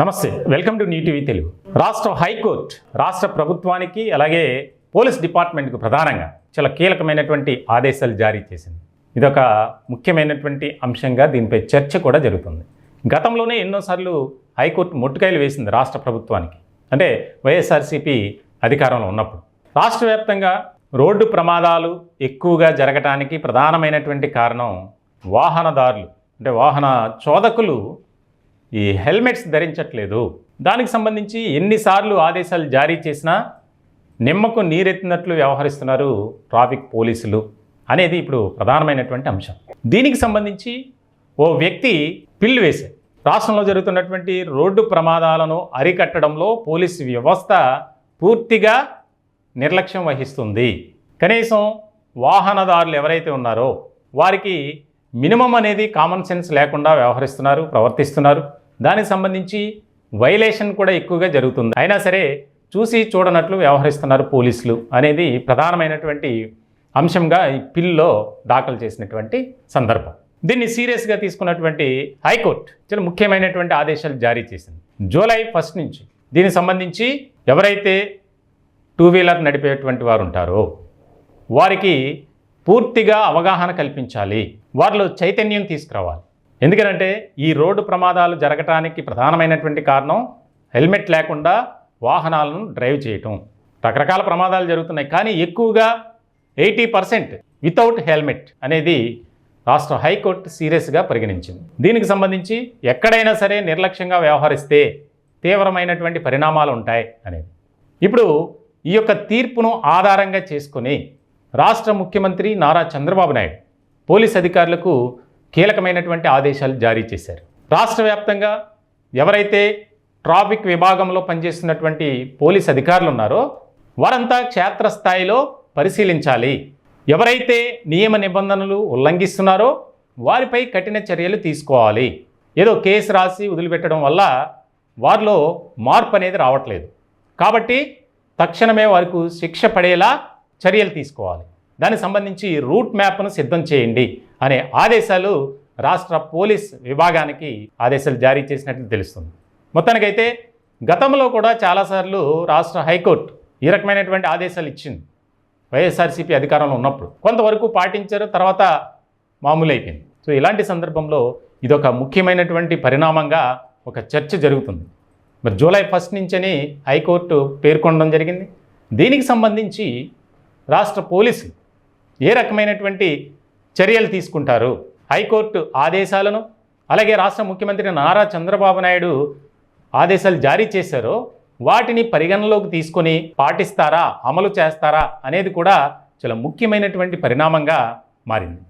నమస్తే welcome to new Telugu. రాష్ట్ర high court రాష్ట్ర ప్రభుత్వానికి అలాగే పోలీస్ డిపార్ట్మెంట్కు ప్రధానంగా చాలా కీలకమైనటువంటి ఆదేశాలు జారీ చేసింది. ఇదొక ముఖ్యమైనటువంటి అంశంగా దీనిపై చర్చ కూడా జరుగుతుంది. గతంలోనే ఎన్నోసార్లు హైకోర్టు ముట్టుకాయలు వేసింది రాష్ట్ర ప్రభుత్వానికి. అంటే వైఎస్ఆర్సీపీ అధికారంలో ఉన్నప్పుడు. రాష్ట్ర వ్యాప్తంగా రోడ్డు ప్రమాదాలు ఎక్కువగా జరగటానికి ప్రధానమైనటువంటి కారణం వాహనదారులు. అంటే వాహన చోదకులు ఈ హెల్మెట్స్ ధరించట్లేదు. దానికి సంబంధించి ఎన్నిసార్లు ఆదేశాలు జారీ చేసినా నిమ్మకు నీరెత్తినట్లు వ్యవహరిస్తున్నారు ట్రాఫిక్ పోలీసులు అనేది ఇప్పుడు ప్రధానమైనటువంటి అంశం. దీనికి సంబంధించి ఓ వ్యక్తి పిల్లు వేశారు. రాష్ట్రంలో జరుగుతున్నటువంటి రోడ్డు ప్రమాదాలను అరికట్టడంలో పోలీసు వ్యవస్థ పూర్తిగా నిర్లక్ష్యం వహిస్తుంది. కనీసం వాహనదారులు ఎవరైతే ఉన్నారో వారికి మినిమం అనేది కామన్ సెన్స్ లేకుండా వ్యవహరిస్తున్నారు ప్రవర్తిస్తున్నారు. దానికి సంబంధించి వైలేషన్ కూడా ఎక్కువగా జరుగుతుంది. అయినా సరే చూసి చూడనట్లు వ్యవహరిస్తున్నారు పోలీసులు అనేది ప్రధానమైనటువంటి అంశంగా ఈ పిల్లో దాఖలు చేసినటువంటి సందర్భం. దీన్ని సీరియస్గా తీసుకున్నటువంటి హైకోర్టు చాలా ముఖ్యమైనటువంటి ఆదేశాలు జారీ చేసింది. జూలై ఫస్ట్ నుంచి దీనికి సంబంధించి ఎవరైతే టూ వీలర్ నడిపేటువంటి వారు ఉంటారో వారికి పూర్తిగా అవగాహన కల్పించాలి. వారిలో చైతన్యం తీసుకురావాలి. ఎందుకంటే ఈ రోడ్డు ప్రమాదాలు జరగటానికి ప్రధానమైనటువంటి కారణం హెల్మెట్ లేకుండా వాహనాలను డ్రైవ్ చేయటం. రకరకాల ప్రమాదాలు జరుగుతున్నాయి. కానీ ఎక్కువగా ఎయిటీ పర్సెంట్ వితౌట్ హెల్మెట్ అనేది రాష్ట్ర హైకోర్టు సీరియస్గా పరిగణించింది. దీనికి సంబంధించి ఎక్కడైనా సరే నిర్లక్ష్యంగా వ్యవహరిస్తే తీవ్రమైనటువంటి పరిణామాలు ఉంటాయి అనేది. ఇప్పుడు ఈ యొక్క తీర్పును ఆధారంగా చేసుకుని రాష్ట్ర ముఖ్యమంత్రి నారా చంద్రబాబు నాయుడు పోలీస్ అధికారులకు కీలకమైనటువంటి ఆదేశాలు జారీ చేశారు. రాష్ట్ర వ్యాప్తంగా ఎవరైతే ట్రాఫిక్ విభాగంలో పనిచేస్తున్నటువంటి పోలీస్ అధికారులు ఉన్నారో వారంతా క్షేత్రస్థాయిలో పరిశీలించాలి. ఎవరైతే నియమ నిబంధనలు ఉల్లంఘిస్తున్నారో వారిపై కఠిన చర్యలు తీసుకోవాలి. ఏదో కేసు రాసి వదిలిపెట్టడం వల్ల వారిలో మార్పు అనేది రావట్లేదు. కాబట్టి తక్షణమే వారికి శిక్ష పడేలా చర్యలు తీసుకోవాలి. దానికి సంబంధించి రూట్ మ్యాప్ను సిద్ధం చేయండి. అనే ఆదేశాలు రాష్ట్ర పోలీస్ విభాగానికి ఆదేశాలు జారీ చేసినట్లు తెలుస్తుంది. మొత్తానికైతే గతంలో కూడా చాలాసార్లు రాష్ట్ర హైకోర్టు ఈ రకమైనటువంటి ఆదేశాలు ఇచ్చింది. వైఎస్ఆర్సీపీ అధికారంలో ఉన్నప్పుడు కొంతవరకు పాటించారు తర్వాత మామూలు అయిపోయింది సో ఇలాంటి సందర్భంలో ఇదొక ముఖ్యమైనటువంటి పరిణామంగా ఒక చర్చ జరుగుతుంది. మరి జూలై ఫస్ట్ నుంచని హైకోర్టు పేర్కొనడం జరిగింది. దీనికి సంబంధించి రాష్ట్ర పోలీసులు ఏ రకమైనటువంటి చర్యలు తీసుకుంటారు. హైకోర్టు ఆదేశాలను అలాగే రాష్ట్ర ముఖ్యమంత్రి నారా చంద్రబాబు నాయుడు ఆదేశాలు జారీ చేశారో వాటిని పరిగణలోకి తీసుకొని పాటిస్తారా అమలు చేస్తారా అనేది కూడా చాలా ముఖ్యమైనటువంటి పరిణామంగా మారింది.